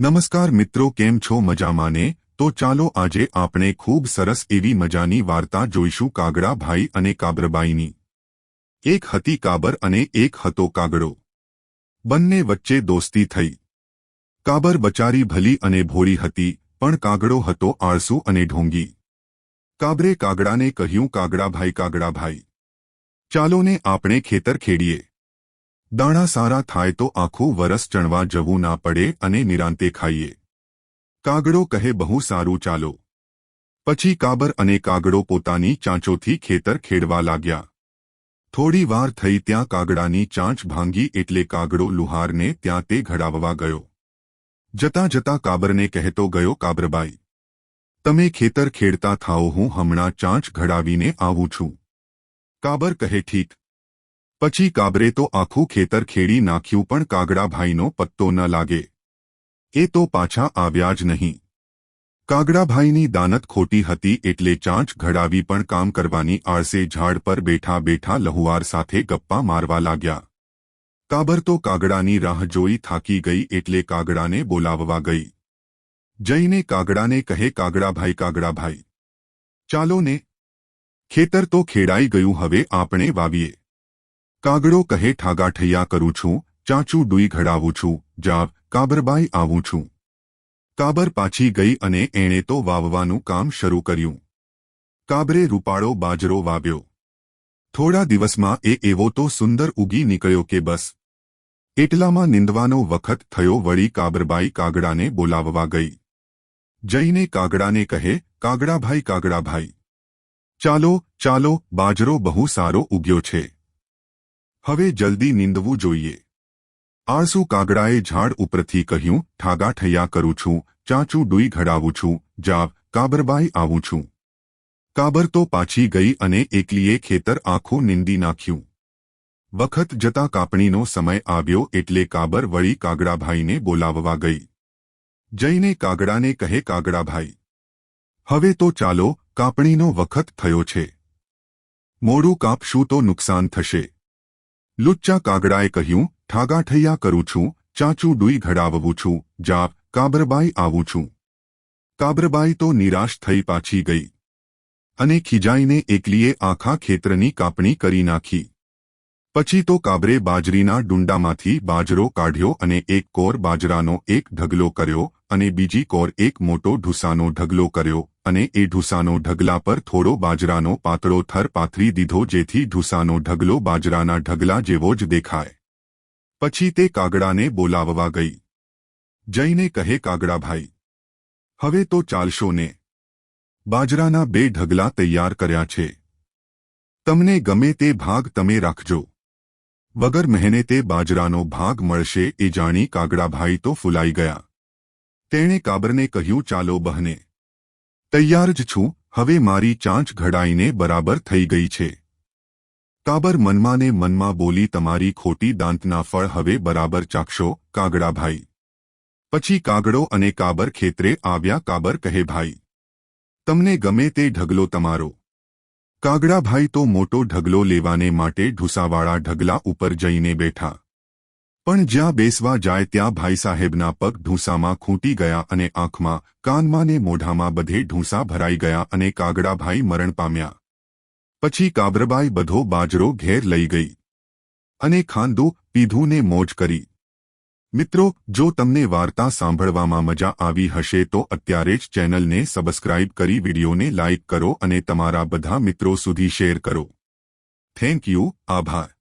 નમસ્કાર મિત્રો, કેમ છો? મજામાં ને તો ચાલો આજે આપણે ખૂબ સરસ એવી મજાની વાર્તા જોઈશું કાગડા ભાઈ અને કાબરબાઈની. એક હતી કાબર અને એક હતો કાગડો. બંને વચ્ચે દોસ્તી થઈ. કાબર બચારી ભલી અને ભોળી હતી, પણ કાગડો હતો આળસુ અને ઢોંગી. કાબરે કાગડાને કહ્યું કાગડાભાઈ કાગડાભાઈ કાગડા ભાઈ. ચાલો આપણે ખેતર ખેડીએ. દાણા સારા થાય તો આખું વરસ ચણવા જવું ના પડે અને નિરાંતે ખાઈએ. કાગડો કહે બહુ સારું ચાલો. પછી કાબર અને કાગડો પોતાની ચાંચોથી ખેતર ખેડવા લાગ્યા. થોડી વાર થઈ ત્યાં કાગડાની ચાંચ ભાંગી એટલે કાગડો લુહારને ત્યાં તે ઘડાવવા ગયો. જતાં જતાં કાબરને કહેતો ગયો, કાબરબાઈ, તમે ખેતર ખેડતા થાઓ, હું હમણાં ચાંચ ઘડાવીને આવું છું. કાબર કહે, ઠીક પછી કાબરે તો આખું ખેતર ખેડી નાખ્યું પણ કાગડાભાઈનો પત્તો ન લાગે. એ તો પાછા આવ્યા જ નહીં. કાગડાભાઈની દાનત ખોટી હતી એટલે ચાંચ ઘડાવી પણ કામ કરવાની આળસે ઝાડ પર બેઠા બેઠા લહુવાર સાથે ગપ્પા મારવા લાગ્યા. કાબર તો કાગડાની રાહ જોઈ થાકી ગઈ એટલે કાગડાને બોલાવવા ગઈ. જઈને કાગડાને કહે કાગડાભાઈ કાગડાભાઈ ચાલો ને. ખેતર તો ખેડાઈ ગયું, હવે આપણે વાવીએ. કાગડો કહે ઠાગાઠૈયા કરું છું, ચાચું ડુઈ ઘડાવું છું, જાવ, કાબરબાઈ આવું છું. કાબર પાછી ગઈ અને એણે તો વાવવાનું કામ શરૂ કર્યું. કાબરે રૂપાળો બાજરો વાવ્યો. થોડા દિવસમાં એ એવો તો સુંદર ઉગી નીકળ્યો કે બસ. એટલામાં નિંદવાનો વખત થયો વળી કાબરબાઈ કાગડાને બોલાવવા ગઈ. જઈને કાગડાને કહે, કાગડાભાઈ કાગડાભાઈ. ચાલો ચાલો, બાજરો બહુ સારો ઉગ્યો છે. હવે જલ્દી નીંદવું જોઈએ. આળસુ કાગડાએ ઝાડ ઉપરથી કહ્યું, ઠાગા ઠૈયા કરું છું, ચાચું ડુઈ ઘડાવું છું જાબ કાબરબાઈ આવું છું. કાબર તો પાછી ગઈ અને એકલીએ ખેતર આખું નિંદી નાખ્યું. વખત જતા કાપણીનો સમય આવ્યો એટલે કાબર વળી કાગડાભાઈને બોલાવવા ગઈ. જઈને કાગડાને કહે, કાગડાભાઈ, હવે તો ચાલો, કાપણીનો વખત થયો છે. મોડું કાપશું તો નુકસાન થશે. લુચ્ચા કાગડાએ કહ્યું ઠાગાઠૈયા કરું છું, ચાચું ડુઈ ઘડાવવું છું, જાપ, કાબરબાઈ આવું છું. કાબરબાઈ તો નિરાશ થઈ પાછી ગઈ. અને ખીજાઈને એકલીએ આખા ખેતરની કાપણી કરી નાખી. પછી તો કાબરે બાજરીના ડુંડામાંથી બાજરો કાઢ્યો અને એક કોર બાજરાનો એક ઢગલો કર્યો અને બીજી કોર એક મોટો ઢૂસાનો ઢગલો કર્યો અને એ ઢૂસાનો ઢગલા પર થોડો બાજરાનો પાતળો થર પાથરી દીધો જેથી ઢૂસાનો ઢગલો બાજરાના ઢગલા જેવો જ દેખાય. પછી તે કાગડાને બોલાવવા ગઈ. જઈને કહે, કાગડાભાઈ, હવે તો ચાલશો ને? બાજરાના બે ઢગલા તૈયાર કર્યા છે. તમને ગમે તે ભાગ તમે રાખજો. વગર મહેનતે બાજરાનો ભાગ મળશે એ જાણી કાગડાભાઈ તો ફૂલાઈ ગયા. તેણે કાબરને કહ્યું, ચાલો બહને. તૈયાર જ છું. હવે મારી ચાંચ ઘડાઈને બરાબર થઈ ગઈ છે. કાબર મનમાંને મનમાં બોલી, તમારી ખોટી દાંતના ફળ હવે બરાબર ચાખશો કાગડાભાઈ પછી કાગડો અને કાબર ખેતરે આવ્યા, કાબર કહે ભાઈ, તમને ગમે તે ઢગલો તમારો. કાગડાભાઈ તો મોટો ઢગલો લેવાને માટે ઢુસાવાળા ઢગલા ઉપર જઈને બેઠા. પણ જ્યાં બેસવા જાય ત્યાં ભાઈ સાહેબના પગ ઢૂંસામાં ખૂંટી ગયા અને આંખમાં, કાનમાં ને મોઢામાં બધે ઢૂંસા ભરાઈ ગયા અને કાગડાભાઈ મરણ પામ્યા. પછી કાબરબાઈ બધો બાજરો ઘેર લઈ ગઈ. અને ખાંદું, પીધું ને મોજ કરી. મિત્રો, જો તમને વાર્તા સાંભળવામાં મજા આવી હશે તો અત્યારે જ ચેનલને સબસ્ક્રાઇબ કરી વિડીયોને લાઇક કરો અને તમારા બધા મિત્રો સુધી શેર કરો. થેન્ક યુ, આભાર.